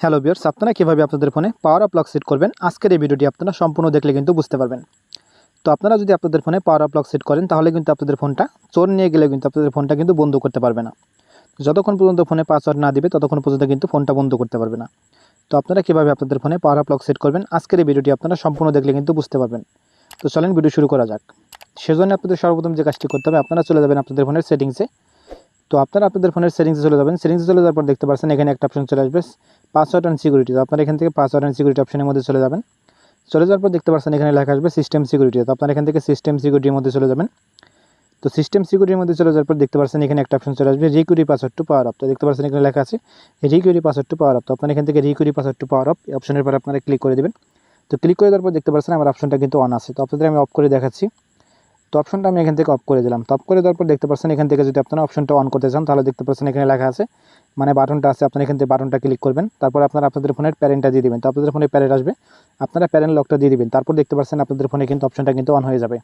Hello বিয়ার্স আপনারা কীভাবে আপনাদের ফোনে পাওয়ার আপ লক সেট করবেন? আজকের এই ভিডিওটি আপনারা সম্পূর্ণ দেখলে কিন্তু বুঝতে পারবেন। তো আপনারা যদি আপনাদের ফোনে পাওয়ার আপ লক সেট করেন, তাহলে কিন্তু আপনাদের ফোনটা চোর নিয়ে গেলে কিন্তু আপনাদের ফোনটা কিন্তু বন্ধ করতে পারবে না। যতক্ষণ পর্যন্ত ফোনে পাসওয়ার্ড না দিবে, ততক্ষণ পর্যন্ত কিন্তু ফোনটা বন্ধ করতে পারবে না। তো আপনারা কীভাবে আপনাদের ফোনে পাওয়ার আপ লক সেট করবেন, আজকের এই ভিডিওটি আপনারা সম্পূর্ণ দেখলে কিন্তু বুঝতে পারবেন। তো চলেন, ভিডিও শুরু করা যাক। সেজন্য আপনাদের সর্বপ্রথম যে কাজটি করতে হবে, আপনারা চলে যাবেন আপনাদের ফোনের সেটিংসে তো আপনারা আপনাদের ফোনের সেটিংসে চলে যাবেন। সেটিংসে চলে যাওয়ার পর দেখতে পাচ্ছেন, এখানে একটা অপশন চলে আসবে পাসওয়ার্ড অ্যান্ড সিকিউরিটি তো আপনারা এখান থেকে পাসওয়ার্ড অ্যান্ড সিকিউরিটি অপশনের মধ্যে চলে যাবেন। চলে যাওয়ার পর দেখতে পাচ্ছেন, এখানে লেখা আসবে সিস্টেম সিকিউরিটি তো আপনারা এখান থেকে সিস্টেম সিকিউরিটির মধ্যে চলে যাবেন। তো সিস্টেম সিকিউরিটির মধ্যে চলে যাওয়ার পর দেখতে পাচ্ছেন, এখানে একটা অপশন চলে আসবে require password to power up তো দেখতে পাচ্ছেন, এখানে লেখা আছে require password to power up তো আপনারা এখান থেকে রিকিউরি পাসওয়ার্ড টু পাওয়ার এই অপশনের পর আপনারা ক্লিক করে দেবেন। তো ক্লিক করে দেওয়ার পর দেখতে পাচ্ছেন, আমার অপশনটা কিন্তু অন আছে। তো আপনাদের আমি অফ করে দেখাচ্ছি। তো অপশনটা আমি এখান থেকে অফ করে দিলাম। অফ করে দেওয়ার পর দেখতে পাচ্ছেন এখান থেকে যদি আপনারা অপশনটা অন করতে চান, তাহলে দেখতে পাচ্ছেন এখানে লেখা আছে মানে বাটনটা আছে, আপনারা এখান থেকে বাটনটা ক্লিক করবেন। তারপর আপনারা আপনাদের ফোনের প্যারেন্টটা দিয়ে দিবেন। তো আপনাদের ফোনে প্যারেন্ট আসবে, আপনারা প্যারেন্ট লকটা দিয়ে দিবেন। তারপর দেখতে পাচ্ছেন আপনাদের ফোনে কিন্তু অপশনটা কিন্তু অন হয়ে যাবে।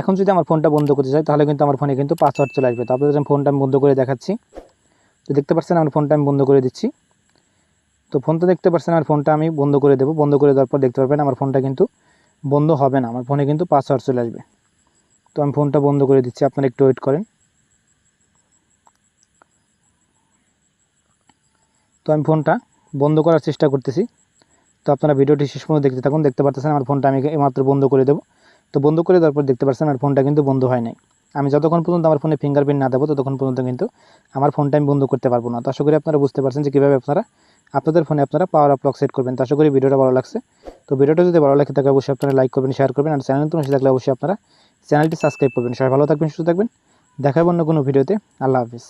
এখন যদি আমার ফোনটা বন্ধ করতে চাই, তাহলে কিন্তু আমার ফোনে কিন্তু পাসওয়ার্ড চলে আসবে। তো আপনাদের ফোনটা আমি বন্ধ করে দেখাচ্ছি, তো দেখতে পাচ্ছেন আমার ফোনটা আমি বন্ধ করে দিচ্ছি। তো ফোনটা দেখতে পাচ্ছেন আমার ফোনটা আমি বন্ধ করে দেবো। বন্ধ করে দেওয়ার পর দেখতে পারবেন আমার ফোনটা কিন্তু বন্ধ হবে না। আমার ফোনে কিন্তু পাসওয়ার্ড চলে আসবে। তো আমি ফোনটা বন্ধ করে দিচ্ছি, আপনারা একটু ওয়েট করেন। তো আমি ফোনটা বন্ধ করার চেষ্টা করতেছি। তো আপনারা ভিডিওটি শেষ পর্যন্ত দেখতে থাকুন, দেখতে পাচ্ছেন আমার ফোনটা আমি এইমাত্র বন্ধ করে দেবো। তো বন্ধ করে দেওয়ার পর দেখতে পাচ্ছেন আমার ফোনটা কিন্তু বন্ধ হয় নাই। আমি যতক্ষণ পর্যন্ত আমার ফোনে ফিঙ্গারপ্রিন্ট না দেবো, ততক্ষণ পর্যন্ত কিন্তু আমার ফোনটা আমি বন্ধ করতে পারব না। তো আশা করি আপনারা বুঝতে পারছেন যে কীভাবে আপনারা, আপনাদের ফোনে আপনারা পাওয়ার আপ লক সেট করবেন। তো আশা করি ভিডিওটা ভালো লাগছে। তো ভিডিওটা যদি ভালো লাগে থাকে, অবশ্যই আপনারা লাইক করবেন শেয়ার করবেন। আর চ্যানেল তো থাকলে অবশ্যই আপনারা চ্যানেলটি সাবস্ক্রাইব করবেন। সবাই ভালো থাকবেন সুস্থ থাকবেন। দেখাবো অন্য কোনো ভিডিওতে। আল্লাহ হাফিজ।